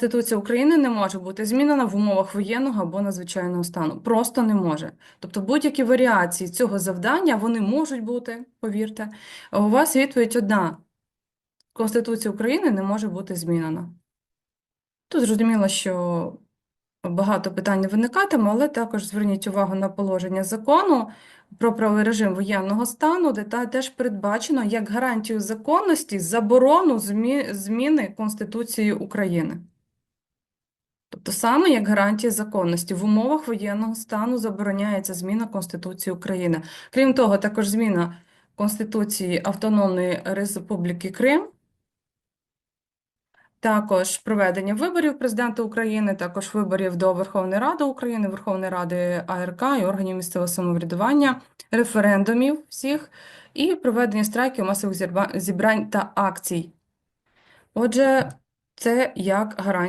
Конституція України не може бути змінена в умовах воєнного або надзвичайного стану. Просто не може. Тобто будь-які варіації цього завдання вони можуть бути, повірте. У вас відповідь одна: Конституція України не може бути змінена. Тут зрозуміло, що багато питань виникатиме, але також зверніть увагу на положення закону про правовий режим воєнного стану, де та теж передбачено як гарантію законності заборону змі- зміни Конституції України. Тобто саме як гарантія законності в умовах воєнного стану забороняється зміна Конституції України. Крім того, також зміна Конституції Автономної Республіки Крим, також проведення виборів президента України, також виборів до Верховної Ради України, Верховної Ради АРК і органів місцевого самоврядування, референдумів всіх і проведення страйків, масових зібрань та акцій. Отже, це як гарантія.